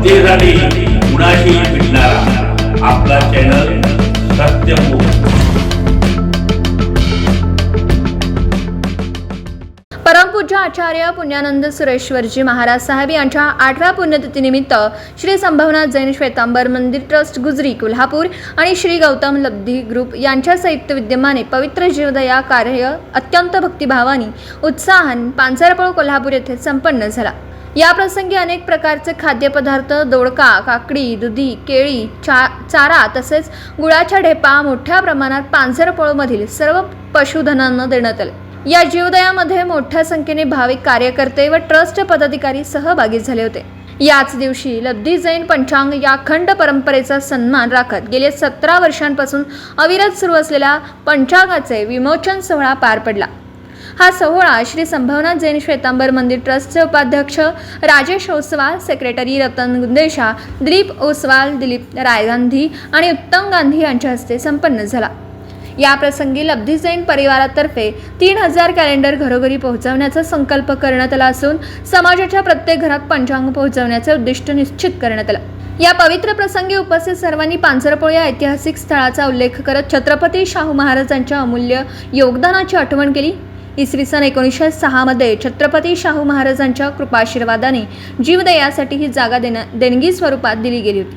जनतेसाठी कुणाशी भेटणारा आपला चॅनल सत्यमुख परमपूज्य आचार्य पुण्यानंद सुरेश्वरजी महाराज साहेब यांच्या आठव्या पुण्यतिथीनिमित्त श्री संभवनाथ जैन श्वेतांबर मंदिर ट्रस्ट गुजरी कोल्हापूर आणि श्री गौतम लब्धी ग्रुप यांच्या संयुक्त विद्यमाने पवित्र जीवदया कार्य अत्यंत भक्तिभावानी उत्साहान पांझरपळ कोल्हापूर येथे संपन्न झाला. याप्रसंगी अनेक प्रकारचे खाद्यपदार्थ दोडका काकडी दुधी केळी चा चारा तसेच गुळाच्या ढेपा मोठ्या प्रमाणात पांझरपोळमधील सर्व पशुधनांना देण्यात आले. या जीवदयामध्ये मोठ्या संख्येने भाविक कार्यकर्ते व ट्रस्ट पदाधिकारी सहभागी झाले होते. याच दिवशी लब्धी जैन पंचांग या अखंड परंपरेचा सन्मान राखत गेले सतरा वर्षांपासून अविरत सुरू असलेल्या पंचांगाचे विमोचन सोहळा पार पडला. हा सोहळा श्री संभवनाथ जैन श्वेतांबर मंदिर ट्रस्टचे उपाध्यक्ष राजेश ओसवाल सेक्रेटरी रतन गुंदेशा दिलीप ओसवाल दिलीप राय गांधी आणि उत्तम गांधी यांच्या हस्ते संपन्न झाला. या प्रसंगी लब्धी जैन परिवारातर्फे तीन हजार कॅलेंडर घरोघरी पोहोचवण्याचा संकल्प करण्यात आला असून समाजाच्या प्रत्येक घरात पंचांग पोहोचवण्याचे उद्दिष्ट निश्चित करण्यात आलं. या पवित्र प्रसंगी उपस्थित सर्वांनी पांझरपोळ या ऐतिहासिक स्थळाचा उल्लेख करत छत्रपती शाहू महाराजांच्या अमूल्य योगदानाची आठवण केली. इसवी सन एकोणीसशे सहामध्ये छत्रपती शाहू महाराजांच्या कृपाशीर्वादाने जीवदयासाठी ही जागा देण्या देणगी स्वरूपात दिली गेली होती.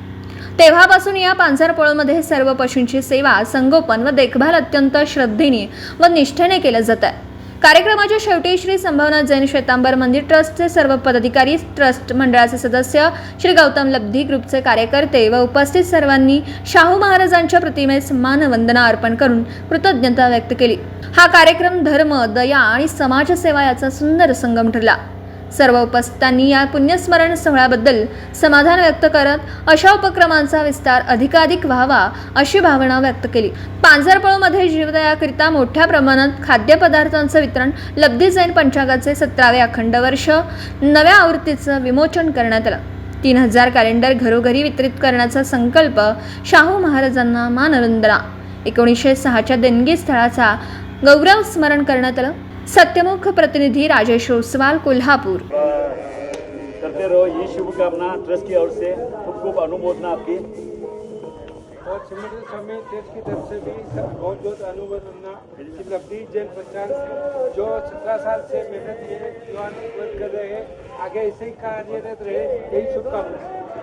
तेव्हापासून या पांझरपोळमध्ये सर्व पशूंची सेवा संगोपन व देखभाल अत्यंत श्रद्धेने व निष्ठेने केलं जात आहे. कार्यक्रमाच्या शेवटी श्री संभावना जैन श्वेतांबर मंदिर ट्रस्टचे सर्व पदाधिकारी ट्रस्ट मंडळाचे सदस्य श्री गौतम लब्धी ग्रुपचे कार्यकर्ते व उपस्थित सर्वांनी शाहू महाराजांच्या प्रतिमेस मानवंदना अर्पण करून कृतज्ञता व्यक्त केली. हा कार्यक्रम धर्म दया आणि समाजसेवा याचा सुंदर संगम ठरला. सर्व उपस्थितांनी या पुण्यस्मरण सोहळ्याबद्दल समाधान व्यक्त करत अशा उपक्रमांचा विस्तार अधिकाधिक व्हावा अशी भावना व्यक्त केली. पांजरपळूमध्ये जीवदयाकरिता मोठ्या प्रमाणात खाद्यपदार्थांचं वितरण लब्धी जैन पंचांगाचे सतरावे अखंड वर्ष नव्या आवृत्तीचं विमोचन करण्यात आलं. तीन हजार कॅलेंडर घरोघरी वितरित करण्याचा संकल्प शाहू महाराजांना मानवंदना. एकोणीसशे सहाच्या देणगी स्थळाचा गौरव स्मरण करण्यात आलं सत्यमुख प्रतिनिधी राजेश ओसवाल कोल्हापूर। करते रहो ये शुभकामना ट्रस्ट की ओर से खूब खूब अनुमोदना आपकी। और सिमरन स्वामी देश की तरफ़ से भी सब बहुत बहुत अनुमोदना कि लब्धी जैन पंचांग जो सत्रह साल से मेहनत ये जवान वर्क कर रहे हैं आगे ऐसे ही कार्यरत रहे यही शुभकामना